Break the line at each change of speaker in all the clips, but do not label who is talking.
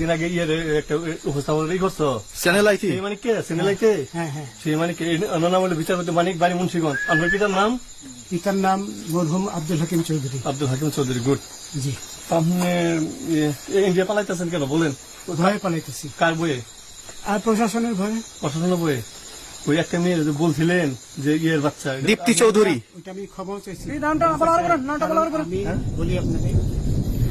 দিন আগে ইয়ে একটা উপস্থাপন করছ?
চ্যানেল আইটি
মানে কে? সিনেলাইতে
হ্যাঁ হ্যাঁ
সেই মানে কে? অন্য নাম হলো বিচারপতি মানিক বাড়ি মুন্সিগঞ্জ। আপনার পিতার নাম?
পিতার নাম মরহুম আব্দুল হাকিম চৌধুরী।
আব্দুল হাকিম চৌধুরী গুড।
জি।
আপনি ইন্ডিয়া পালাইতেছেন কেন? বলেন।
ভয়ে পালাইতেছি।
কার বইয়ে
আর প্রশাসনের ভয়ে।
প্রশাসনের বইয়ে ওই একটা মেয়ে বলছিলেন যে ইয়ের বাচ্চা।
দীপ্তি চৌধুরী।
ওইটা আমি খবর চাইছি।
নামটা বলার নামটা বলার
আমি বলি আপনাকে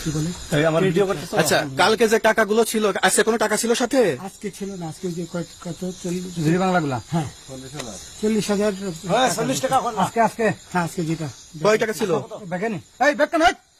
কি বলে?
এই আমার ভিডিও করতেছো?
আচ্ছা কালকে যে টাকাগুলো ছিল আজকে কোনো টাকা ছিল সাথে?
আজকে ছিল না আজকে যে কত? চল্লিশ
বাংলাগুলা?
হ্যাঁ। চল্লিশ হাজার।
চল্লিশ টাকা আজকে আজকে।
হ্যাঁ আজকে যেটা।
কয় টাকা ছিল?
দেখেনি? এই বেকান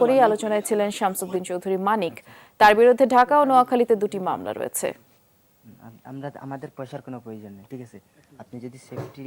করেই আলোচনায় ছিলেন শামসুদ্দিন চৌধুরী মানিক। তার বিরুদ্ধে ঢাকা ও নোয়াখালীতে দুটি মামলা রয়েছে।
আমরা, আমাদের পয়সার কোনো প্রয়োজন নেই, ঠিক আছে? আপনি যদি সেফটি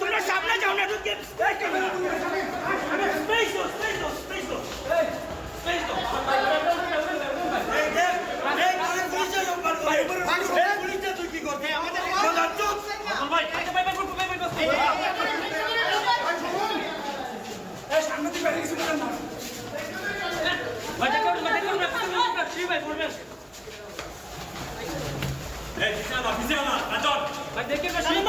তোমরা সামনে যাও না ঢুকে এই ক্যামেরা স্পেস দাও স্পেস দাও স্পেস দাও এই স্পেস দাও এই দেখ এই পুলিশে লোক মারো ভাই এই পুলিশে তুই কি করতে আমাদের বলার চুপ ভাই ভাই ভাই ভাই ভাই ভাই এই সামনে দিয়ে বেরিয়ে কিছু করেন না ভাই দেখো ভাই দেখো ভাই বলবেন এই পিছে না পিছে না রাজন ভাই দেখে না সিঁড়ি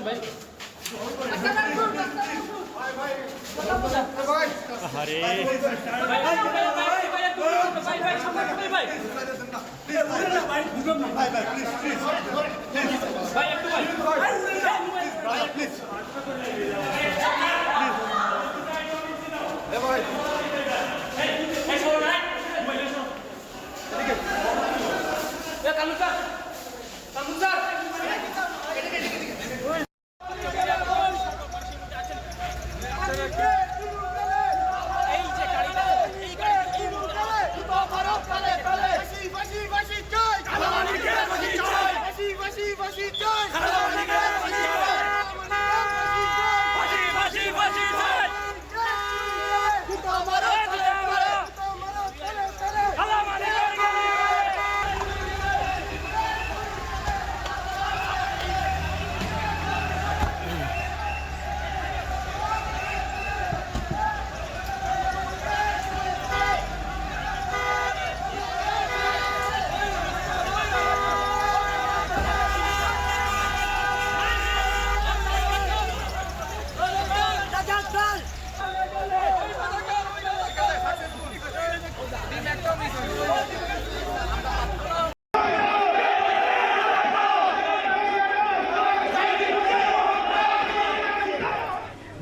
ভাই। উঠেন ভাই উঠেন ভাই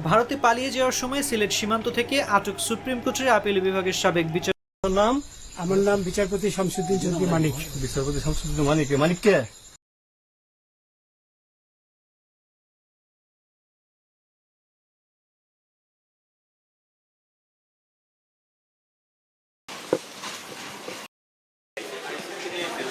ভারতে পালিয়ে যাওয়ার সময় সিলেট সীমান্ত থেকে আটক সুপ্রিম কোর্টের আপিল বিভাগের সাবেক বিচার
নাম
আমার নাম বিচারপতি শামসুদ্দিন চৌধুরী মানিক।
বিচারপতি শামসুদ্দিন মানিক। মানিক কে?